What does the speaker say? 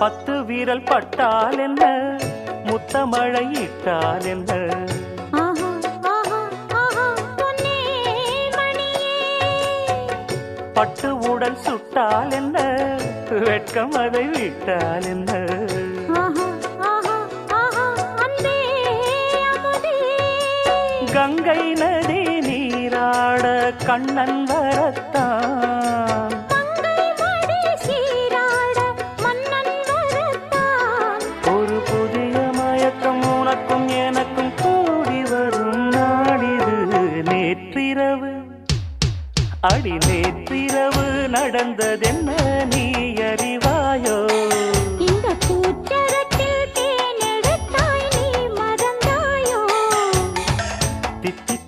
பத்து வீரல் பட்டால் என்ன? முத்தமழை இட்டால் என்ன? பட்டு உடல் சுட்டால் என்ன? வெட்கம் அதை விட்டால் என்ன? கங்கை நதி நீராட கண்ணன் வரத்தான். நேற்றிரவு. அடி நேற்றிரவு நடந்ததென்ன நீ அறிவாயோ? இந்த கூச்சரத்தில் தேனெடுத்தாய் நீ மறந்தாயோ? தித்திக்க